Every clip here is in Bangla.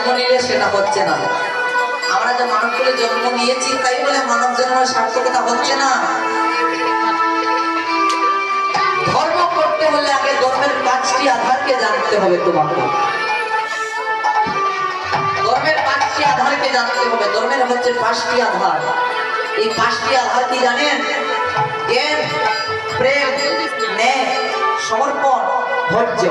জন্ম নিলে সেটা হচ্ছে না। আমরা যে মানব করে জন্ম নিয়েছি, তাই বলে মানব জন্মের সার্থকতা হচ্ছে না। ধর্ম করতে হলে আগে ধর্মের পাঁচটি আধারকে জানতে হবে তোমাকে। ধর্মের পাঁচটি আধারকে জানতে হবে। ধর্মের হচ্ছে পাঁচটি আধার। এই পাঁচটি আধার কি জানেন? জ্ঞান, প্রেম ন্যায় সমর্পণ, ধৈর্য।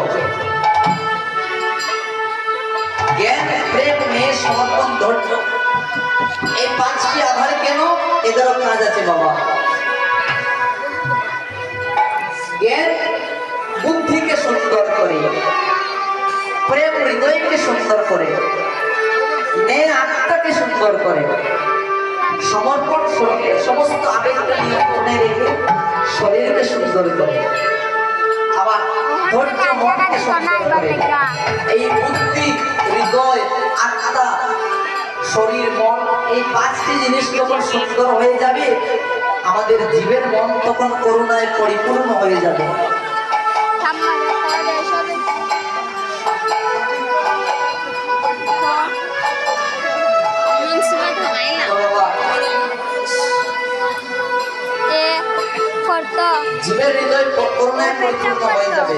এদেরও কাজ আছে বাবা। জ্ঞান বুদ্ধিকে সুন্দর করে, প্রেম হৃদয়কে সুন্দর করে, ন্যায় আত্মাকে সুন্দর করে, সমর্পণ শরীরে, সমস্ত আবেগকে নিয়ন্ত্রণে রেখে শরীরকে সুন্দর করে, আবার ধৈর্য, মনকে সুন্দর করে, এই বুদ্ধি, হৃদয়, আত্মা, শরীর, মন এই পাঁচটি জিনিস যখন সুন্দর হয়ে যাবে। আমাদের জীবের মন তখন করুণায় পরিপূর্ণ হয়ে যাবে। জীবের হৃদয় করুণায় পরিপূর্ণ হয়ে যাবে।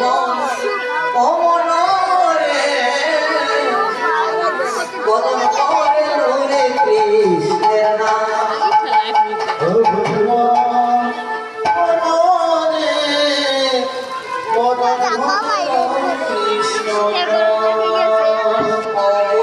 아빠